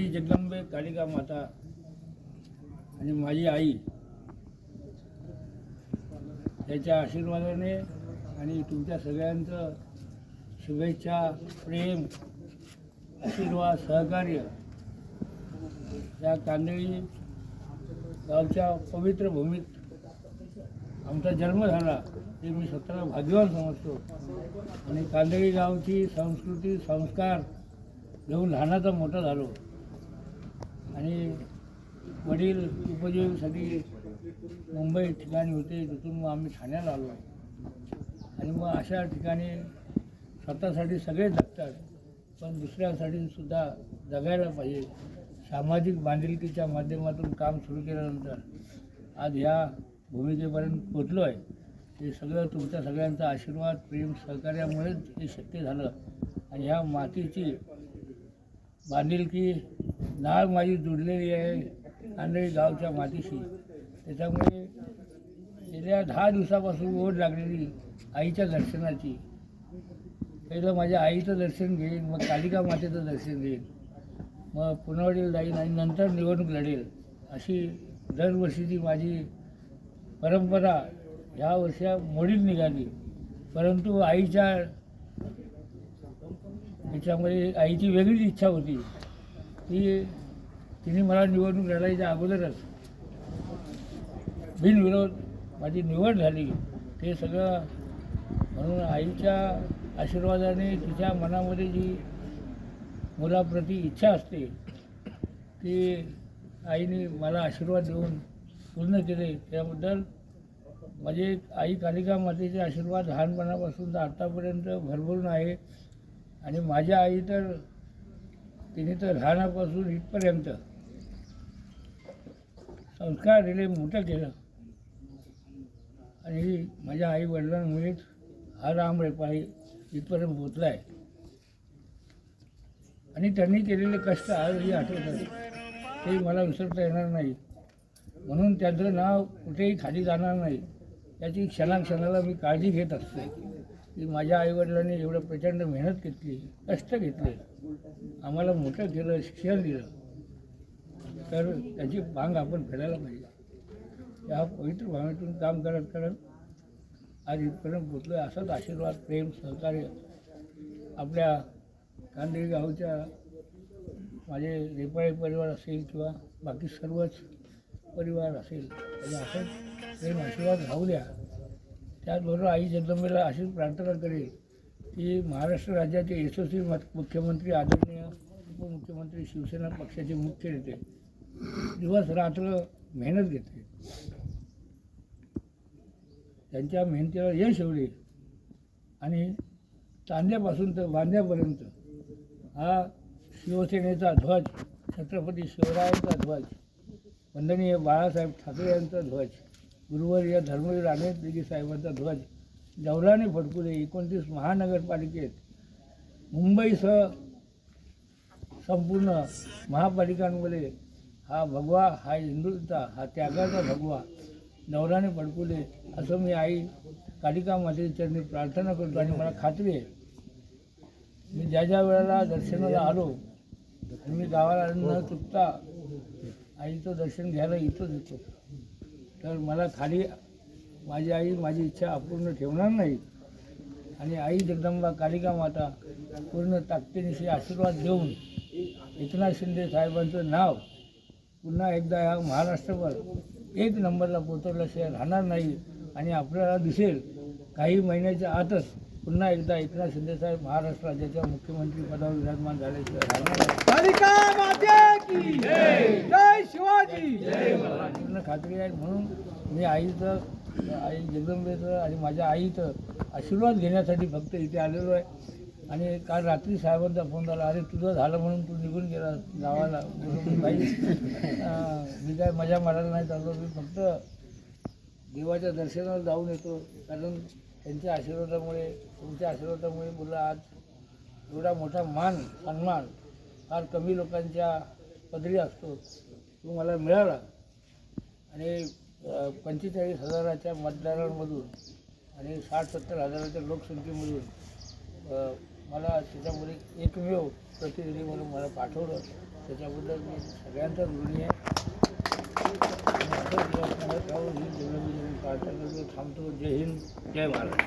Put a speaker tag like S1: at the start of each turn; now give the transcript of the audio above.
S1: श्री जगदंबे कालिका माता आणि माझी आई त्याच्या आशीर्वादाने आणि तुमच्या सगळ्यांचं शुभेच्छा प्रेम आशीर्वाद सहकार्य या कांदळी गावच्या पवित्र भूमीत आमचा जन्म झाला ते मी स्वतःला भाग्यवान समजतो. आणि कांदळी गावची संस्कृती संस्कार घेऊन लहानाचा मोठा झालो. आणि वडील उपजीविकेसाठी मुंबई ठिकाणी होते तिथून मग आम्ही ठाण्याला आलो. आणि मग अशा ठिकाणी स्वतःसाठी सगळे जगतात पण दुसऱ्यासाठी सुद्धा जगायला पाहिजे. सामाजिक बांधिलकीच्या माध्यमातून काम सुरू केल्यानंतर आज ह्या भूमिकेपर्यंत पोचलो आहे हे सगळं तुमच्या सगळ्यांचा आशीर्वाद प्रेम सहकार्यामुळेच हे शक्य झालं. आणि ह्या मातीची बांधिलकी नाळ माझी जुडलेली आहे कांदळी गावच्या मातीशी. त्याच्यामुळे गेल्या दहा दिवसापासून ओढ लागलेली आईच्या दर्शनाची. पहिलं माझ्या आईचं दर्शन घेईन मग कालिका मातेचं दर्शन घेईन. मग पुनवडील जाईन आणि नंतर निवडणूक लढेल. अशी दरवर्षीची माझी परंपरा ह्या वर्षा मोडीत निघाली. परंतु आईच्या याच्यामध्ये आईची वेगळीच इच्छा होती. ती तिने मला निवडणूक लढायच्या अगोदरच बिनविरोध माझी निवड झाली. ते सगळं म्हणून आईच्या आशीर्वादाने तिच्या मनामध्ये जी मुलाप्रती इच्छा असते ती आईने मला आशीर्वाद देऊन पूर्ण केले. त्याबद्दल माझे आई कालिका मातेचे आशीर्वाद लहानपणापासून तर आत्तापर्यंत भरभरून आहे. आणि माझ्या आई तर तिने तर लहानापासून इथपर्यंत संस्कार दिले मोठं केलं. आणि माझ्या आई वडिलांमुळेच हा राम रेपाळी इथपर्यंत पोचला आहे. आणि त्यांनी केलेले कष्ट आजही आठवतात ते मला विसरता येणार नाही. म्हणून त्यांचं नाव कुठेही खाली जाणार नाही. याची क्षणाक्षणाला मी काळजी घेत असते. की माझ्या आईवडिलांनी एवढं प्रचंड मेहनत घेतली कष्ट घेतले. आम्हाला मोठं केलं शिक्षण दिलं. तर त्याची भांग आपण फेडायला पाहिजे. या पवित्र भावनेतून काम करत करत आज इथपर्यंत पोचलो आहे असाच आशीर्वाद प्रेम सहकार्य आपल्या कांदळी गावच्या माझे रेपाळे परिवार असेल किंवा बाकी सर्वच परिवार असेल आणि असंच प्रेम आशीर्वाद राहू द्या. त्याचबरोबर आई जगदंबेला अशी प्रार्थना करेल की महाराष्ट्र राज्याचे यशस्वी मत- मुख्यमंत्री आदरणीय उपमुख्यमंत्री शिवसेना पक्षाचे मुख्य नेते दिवस रात्र मेहनत घेते त्यांच्या मेहनतीला यश एवढे. आणि तांद्यापासून तर बांध्यापर्यंत हा शिवसेनेचा ध्वज छत्रपती शिवरायांचा ध्वज वंदनीय बाळासाहेब ठाकरे यांचा ध्वज गुरुवर्य धर्मवीर अनेक दिगी साहेबांचा ध्वज जवलाने फडकू दे एकोणतीस महानगरपालिकेत मुंबईसह संपूर्ण महापालिकांमध्ये हा भगवा हा हिंदूचा हा त्यागाचा भगवा नवराने फडकू दे असं मी आई कालिका मातेच्या प्रार्थना करतो आणि मला खात्री आहे मी ज्या ज्या वेळेला दर्शनाला आलो मी गावाला न चुकता आईचं दर्शन घ्यायला इथंच येतो. तर मला खाली माझी आई माझी इच्छा अपूर्ण ठेवणार नाही. आणि आई जगदंबा कालिका माता पूर्ण ताकदीनिशी आशीर्वाद देऊन एकनाथ शिंदे साहेबांचं नाव पुन्हा एकदा ह्या महाराष्ट्रभर एक नंबरला पोचवल्याशिवाय राहणार नाही. आणि आपल्याला दिसेल काही महिन्याच्या आतच पुन्हा एकदा एकनाथ शिंदे साहेब महाराष्ट्र राज्याच्या मुख्यमंत्री पदावर विराजमान झाल्याशिवाय
S2: शिवाजी.
S1: मला पूर्ण खात्री आहे म्हणून मी आईचं आई जगदंबेचं आणि माझ्या आईचं आशीर्वाद घेण्यासाठी फक्त इथे आलेलो आहे. आणि काल रात्री साहेबांचा फोन झाला अरे तुझं झालं म्हणून तू निघून गेला गावाला. मी काय मजा मारायला नाही चाललो मी फक्त देवाच्या दर्शनाला जाऊन येतो. कारण त्यांच्या आशीर्वादामुळे तुमच्या आशीर्वादामुळे मुलं आज एवढा मोठा मान सन्मान फार कमी लोकांच्या पदरी असतो तो मला मिळाला. आणि पंचेचाळीस हजाराच्या मतदारांमधून आणि साठ सत्तर हजाराच्या लोकसंख्येमधून मला त्याच्यामध्ये एकमेव प्रतिनिधी म्हणून मला पाठवलं. त्याच्याबद्दल मी सगळ्यांचा ऋणी आहे. જય હિન્દ જય મહારાજ